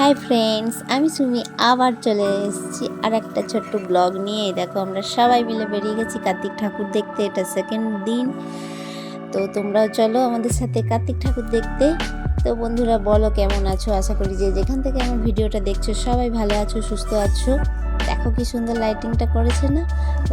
Hi friends আমি সুমি আবার চলে এসেছি আর একটা ছোট্ট ব্লগ নিয়ে। দেখো, আমরা সবাই মিলে বেরিয়ে গেছি কার্তিক ঠাকুর দেখতে, এটা সেকেন্ড দিন। তো তোমরাও চলো আমাদের সাথে কার্তিক ঠাকুর দেখতে। তো বন্ধুরা, বলো কেমন আছো? আশা করি যে যেখান থেকে আমার ভিডিওটা দেখছ, সবাই ভালো আছো, সুস্থ আছো। দেখো কি সুন্দর লাইটিংটা করেছে না?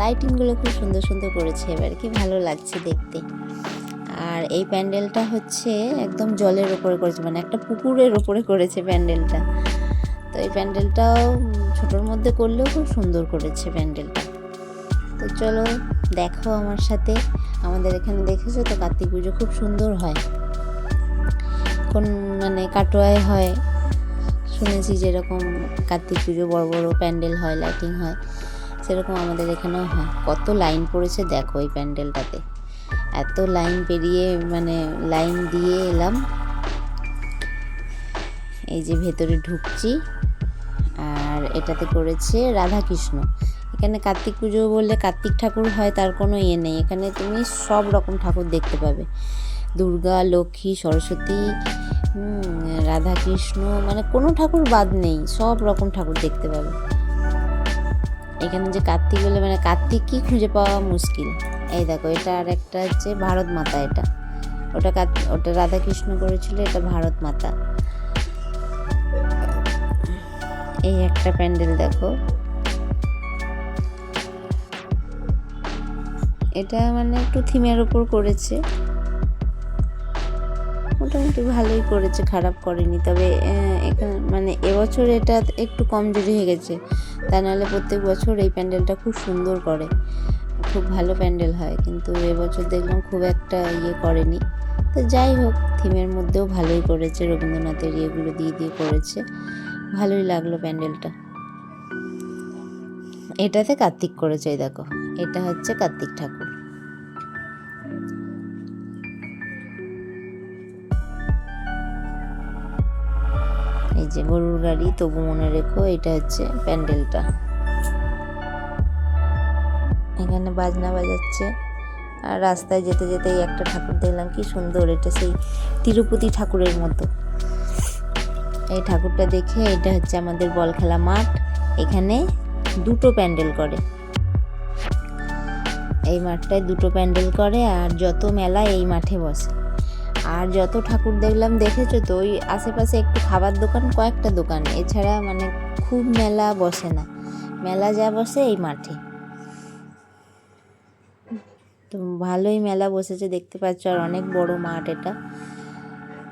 লাইটিংগুলো খুব সুন্দর সুন্দর করেছে, এবার কি ভালো লাগছে দেখতে। আর এই প্যান্ডেলটা হচ্ছে একদম জলের ওপরে করেছে মানে একটা পুকুরের ওপরে করেছে প্যান্ডেলটা। তো এই প্যান্ডেলটাও ছোটোর মধ্যে করলেও খুব সুন্দর করেছে প্যান্ডেলটা। তো চলো, দেখো আমার সাথে। আমাদের এখানে দেখেছ তো কার্তিক পুজো খুব সুন্দর হয়। কোন মানে কাটোয়ায় হয়, শুনেছি যেরকম কার্তিক পুজো বড় বড় প্যান্ডেল হয়, লাইটিং হয়, সেরকম আমাদের এখানেও হয়। কত লাইন পড়েছে দেখো এই প্যান্ডেলটাতে। এত লাইন পেরিয়ে মানে লাইন দিয়ে এলাম। এই যে ভেতরে ঢুকছি আর এটাতে করেছে রাধা কৃষ্ণ এখানে কার্তিক পুজো বললে কার্তিক ঠাকুর হয় তার কোনো ইয়ে নেই। এখানে তুমি সব রকম ঠাকুর দেখতে পাবে। দুর্গা লক্ষ্মী সরস্বতী হুম, রাধা কৃষ্ণ মানে কোনো ঠাকুর বাদ নেই সব রকম ঠাকুর দেখতে পাবে। এখানে যে কার্তিক বলে মানে কার্তিক কি খুঁজে পাওয়া মুশকিল। এই দেখো, এটা আর একটা হচ্ছে ভারত মাতা এটা। ওটা ওটা রাধাকৃষ্ণ করেছিল, এটা ভারত মাতা। এই একটা প্যান্ডেল দেখো। এটা মানে একটু থিমের ওপর করেছে। মোটামুটি ভালোই করেছে, খারাপ করেনি। তবে এখানে মানে এবছর এটা একটু কমজোরি হয়ে গেছে, তা নাহলে প্রত্যেক বছর এই প্যান্ডেলটা খুব সুন্দর করে। খুব ভালো প্যান্ডেল হয়, কিন্তু এবছর দেখলাম খুব একটা ইয়ে করেনি। তো যাই হোক, থিমের মধ্যেও ভালোই করেছে, রবীন্দ্রনাথের ইয়েগুলো দিয়ে দিয়ে করেছে। ভালোই লাগল প্যান্ডেলটা। এটাতে কার্তিক করেছে দেখো। এটা হচ্ছে কার্তিক ঠাকুর। এই যে গরুর গাড়ি, তবু মনে রেখো, এটা হচ্ছে প্যান্ডেলটা। এখানে বাজনা বাজাচ্ছে। আর রাস্তায় যেতে যেতেই একটা ঠাকুর দেখলাম, কি সুন্দর, এটা সেই তিরুপতি ঠাকুরের মতো। এই ঠাকুরটা দেখে এটা হচ্ছে আমাদের বল খেলা মাঠ। এখানে দুটো প্যান্ডেল করে। এই মাঠটায় দুটো প্যান্ডেল করে আর যত মেলা এই মাঠে বসে। আর যত ঠাকুর দেখলাম, দেখেছ তো, ওই আশেপাশে একটু খাবার দোকান, কয়েকটা দোকান। এছাড়া মানে খুব মেলা বসে না। মেলা যা বসে এই মাঠে। তো ভালোই মেলা বসেছে, দেখতে পাচ্ছ, আর অনেক বড় মাঠ এটা।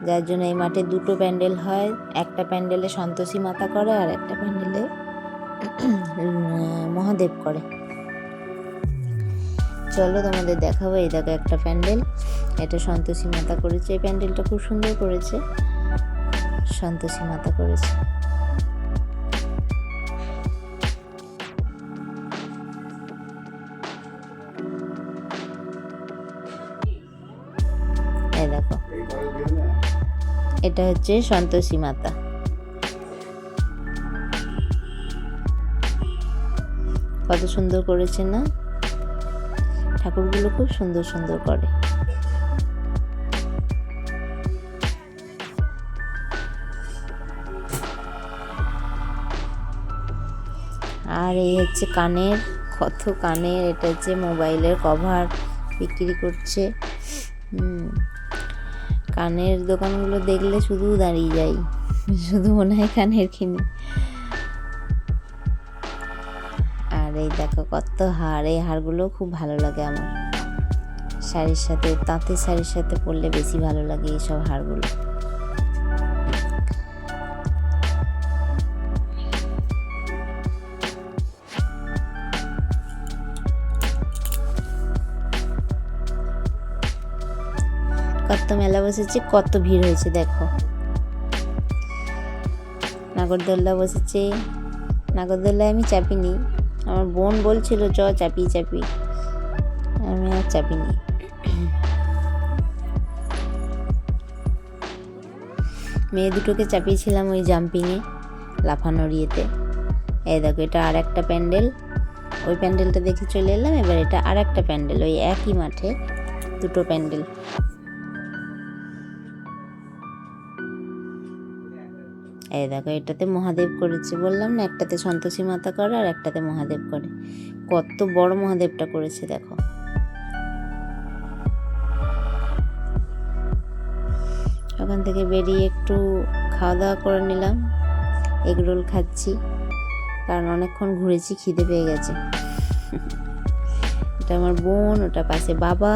যার জন্য এই মাঠে দুটো প্যান্ডেল হয়, একটা প্যান্ডেলে সন্তোষী মাতা করে আর একটা প্যান্ডেলে মহাদেব করে। চলো তোমাদের দেখাবো, এই দেখো একটা প্যান্ডেল। এটা সন্তোষী মাতা করেছে, এই প্যান্ডেলটা খুব সুন্দর করেছে। সন্তোষী মাতা করেছে। এটা হচ্ছে সন্তোষী মাতা। কত সুন্দর করেছে না? ঠাকুরগুলো খুব সুন্দর সুন্দর করে। আর এই হচ্ছে কানের, কত কানের, এটা হচ্ছে মোবাইলের কভার বিক্রি করছে। কানের দোকানগুলো দেখলে শুধু দাঁড়িয়ে যাই। শুধু মনে হয় কানের কিনে আর এই দেখো কত হার এই হারগুলো খুব ভালো লাগে আমার। শাড়ির সাথে, তাঁতের শাড়ির সাথে পরলে বেশি ভালো লাগে এইসব হারগুলো কত মেলা বসেছে, কত ভিড় হয়েছে দেখো। নাগরদোল্লা বসেছে। নাগরদোল্লায় আমি চাপিনি। আমার বোন বলছিল, চ চাপি চাপি আমি আর চাপিনি। মেয়ে দুটোকে চাপিয়েছিলাম ওই জাম্পিংয়ে লাফানোর ইয়েতে। এই দেখো, এটা আর একটা প্যান্ডেল। ওই প্যান্ডেলটা দেখে চলে এলাম, এবার এটা আর একটা প্যান্ডেল। ওই একই মাঠে দুটো প্যান্ডেল। এই দেখো, এটাতে মহাদেব করেছে বললাম না, একটাতে সন্তোষী মাতা করে আর একটাতে মহাদেব করে। কত বড় মহাদেবটা করেছে দেখো। ওখান থেকে বেরিয়ে একটু খাওয়া দাওয়া করে নিলাম, এগ রোল খাচ্ছি, কারণ অনেকক্ষণ ঘুরেছি, খিদে পেয়ে গেছে। এটা আমার বোন, ওটা পাশে বাবা,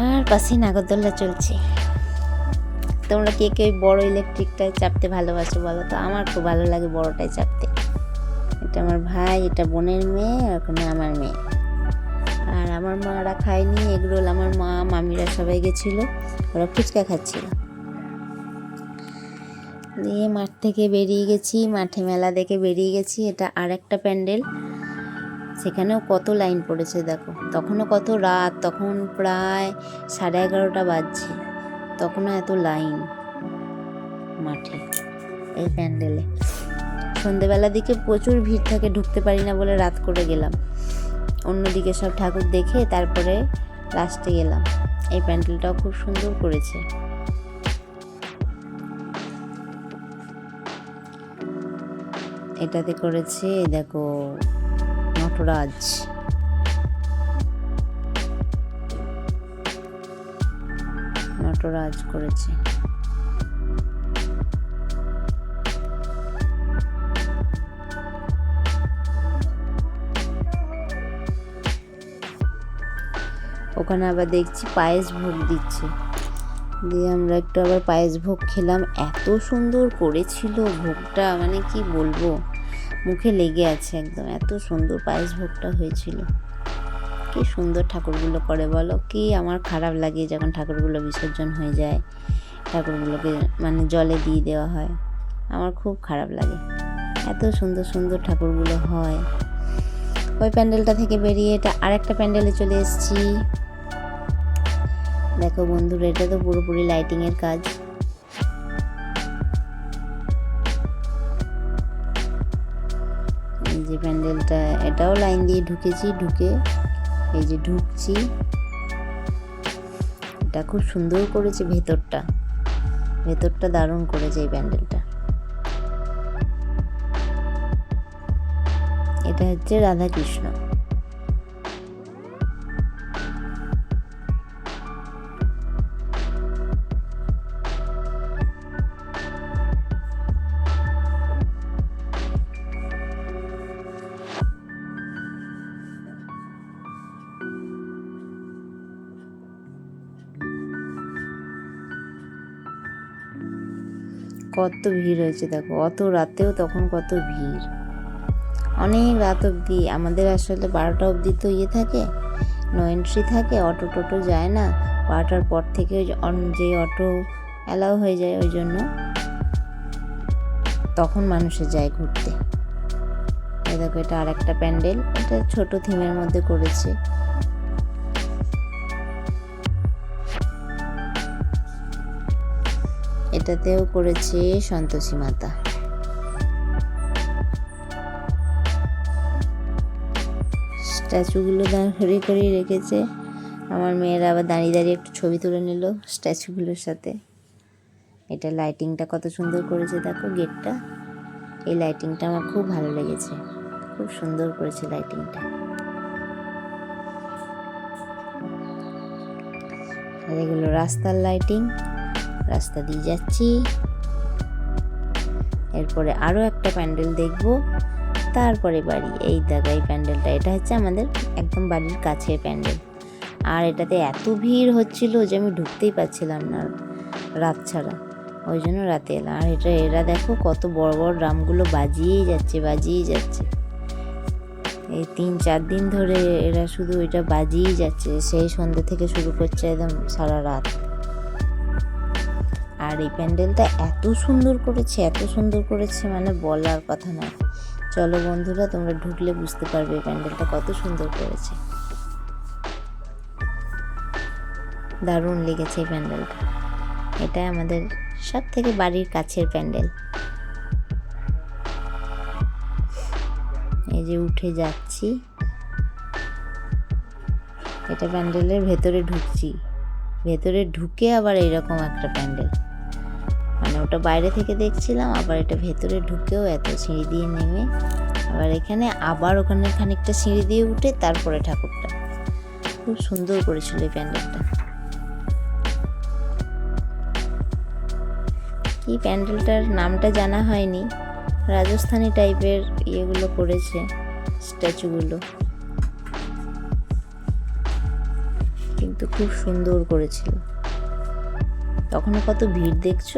আর পাশে নাগরদোল্লা চলছে। তোমরা কে কে বড় ইলেকট্রিকটায় চাপতে ভালোবাসো বলো তো? আমার খুব ভালো লাগে বড়টায় চাপতে। এটা আমার ভাই, এটা বোনের মেয়ে ওখানে আমার মেয়ে। আর আমার মারা খায়নি, এগরোল আমার মা, মামিরা সবাই গেছিল, ওরা ফুচকা খাচ্ছিল। দিয়ে মাঠ থেকে বেরিয়ে গেছি, মাঠে মেলা দেখে বেরিয়ে গেছি, এটা আর একটা প্যান্ডেল। সেখানেও কত লাইন পড়েছে দেখো। তখনও কত রাত, তখন প্রায় সাড়ে এগারোটা বাজছে। তখনও এত লাইন। মাঠে, এই প্যান্ডেলে। সন্ধেবেলার দিকে প্রচুর ভিড় থাকে, ঢুকতে পারি না বলে রাত করে গেলাম। অন্যদিকে সব ঠাকুর দেখে তারপরে লাস্টে গেলাম। এই প্যান্ডেলটাও খুব সুন্দর করেছে। এটাতে করেছে, দেখো, নটরাজ। নটরাজ করেছে। ওখানে আবার দেখছি পায়েস ভোগ দিচ্ছে। দিয়ে আমরা একটু আবার পায়েস ভোগ খেলাম। এত সুন্দর করেছিল ভোগটা মানে কি বলব? মুখে লেগে আছে একদম। এত সুন্দর পায়েস ভোগটা হয়েছিল। কি সুন্দর ঠাকুরগুলো করে বলো? কি আমার খারাপ লাগে যখন ঠাকুরগুলো বিসর্জন হয়ে যায়? ঠাকুরগুলোকে মানে জলে দিয়ে দেওয়া হয়। আমার খুব খারাপ লাগে। এত সুন্দর সুন্দর ঠাকুরগুলো হয়। ওই প্যান্ডেলটা থেকে বেরিয়ে এটা আরেকটা প্যান্ডেলে চলে এসেছি। দেখো বন্ধুরা, এটা তো পুরোপুরি লাইটিংয়ের কাজ। যে প্যান্ডেলটা, এটাও লাইন দিয়ে ঢুকেছি, ঢুকে এই যে ঢুকছি। এটা খুব সুন্দর করেছে ভেতরটা। ভেতরটা দারুণ করেছে এই প্যান্ডেলটা। এটা হচ্ছে রাধা কত ভিড় হয়েছে দেখো। অত রাতেও তখন কত ভিড়। অনেক রাত অবধি। আমাদের আসলে বারোটা অবধি তো ইয়ে থাকে নো এন্ট্রি থাকে, অটো টোটো যায় না। বারোটার পর থেকে যে অটো অ্যালাউ হয়ে যায় ওই জন্য। তখন মানুষে যায় ঘুরতে। দেখো এটা আর একটা প্যান্ডেল। এটা ছোট থিমের মধ্যে করেছে। এটাতেও করেছে সন্তোষী মাতা। স্ট্যাচুগুলো দাঁড়িয়ে করিয়ে রেখেছে। আমার মেয়েরা আবার দাঁড়িয়ে দাঁড়িয়ে একটু ছবি তুলে নিল স্ট্যাচুগুলোর সাথে। এটা লাইটিংটা কত সুন্দর করেছে দেখো গেটটা। এই লাইটিংটা আমার খুব ভালো লেগেছে। খুব সুন্দর করেছে লাইটিংটা। এগুলো রাস্তার লাইটিং। রাস্তা দিয়ে যাচ্ছি। এরপরে আরও একটা প্যান্ডেল দেখব। তারপরে বাড়ি। এই দেখা, এই প্যান্ডেলটা। এটা হচ্ছে আমাদের একদম বাড়ির কাছের প্যান্ডেল। আর এটাতে এত ভিড় হচ্ছিল যে আমি ঢুকতেই পারছিলাম না রাত ছাড়া। ওই জন্য রাতে এলাম। আর এটা, এরা দেখো কত বড় বড় ড্রামগুলো বাজিয়েই যাচ্ছে বাজিয়েই যাচ্ছে। এই তিন চার দিন ধরে এরা শুধু এটা বাজিয়েই যাচ্ছে। সেই সন্ধ্যে থেকে শুরু করছে একদম সারা রাত। আর এই প্যান্ডেলটা এত সুন্দর করেছে, এত সুন্দর করেছে মানে বলার কথা না। চলো বন্ধুরা, তোমরা ঢুকলে বুঝতে পারবে এই প্যান্ডেলটা কত সুন্দর করেছে। দারুণ লেগেছে এই প্যান্ডেলটা। এটা আমাদের সব থেকে বাড়ির কাছের প্যান্ডেল। এই যে উঠে যাচ্ছি। এটা প্যান্ডেলের ভেতরে ঢুকছি। ভেতরে ঢুকে আবার এইরকম একটা প্যান্ডেল। ওটা বাইরে থেকে দেখছিলাম, আবার এটা ভেতরে ঢুকেও এত সিঁড়ি দিয়ে নেমে, আবার এখানে আবার ওখানে খানিকটা সিঁড়ি দিয়ে উঠে তারপরে ঠাকুরটা। খুব সুন্দর করেছিল এই প্যান্ডেলটা। কি প্যান্ডেলটার নামটা জানা হয়নি, রাজস্থানি টাইপের ইয়েগুলো করেছে স্ট্যাচুগুলো। কিন্তু খুব সুন্দর করেছিল। তখনও কত ভিড় দেখছ?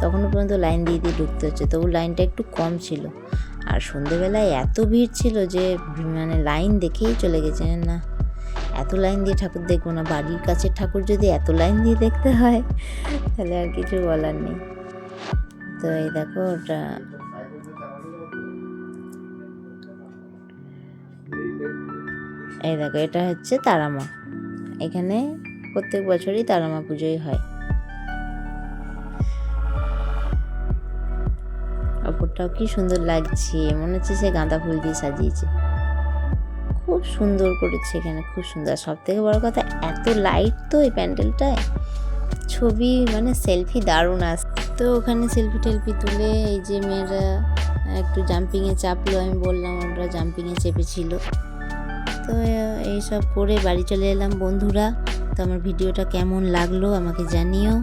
তখনও পর্যন্ত লাইন দিয়ে দিয়ে ঢুকতে হচ্ছে। তবু লাইনটা একটু কম ছিল। আর সন্ধেবেলায় এত ভিড় ছিল যে মানে লাইন দেখেই চলে গেছে, না? এত লাইন দিয়ে ঠাকুর দেখব না। বাড়ির কাছের ঠাকুর যদি এত লাইন দিয়ে দেখতে হয়, তাহলে আর কিছু বলার নেই। তো এই দেখো ওটা এই দেখো, এটা হচ্ছে তারামা। এখানে প্রত্যেক বছরই তারামা পুজোই হয়। অপরটাও কি সুন্দর লাগছে। মনে হচ্ছে সে গাঁদা ফুল দিয়ে সাজিয়েছে। খুব সুন্দর করেছে এখানে, খুব সুন্দর। সব থেকে বড় কথা, এত লাইট তো এই প্যান্ডেলটায়। ছবি মানে সেলফি দারুণ আস তো ওখানে সেলফি টেলফি তুলে এই যে মেয়েরা একটু জাম্পিংয়ে চাপলো, আমি বললাম ওরা জাম্পিংয়ে চেপেছিল। তো এইসব করে বাড়ি চলে এলাম বন্ধুরা। তো আমার ভিডিওটা কেমন লাগল আমাকে জানিও।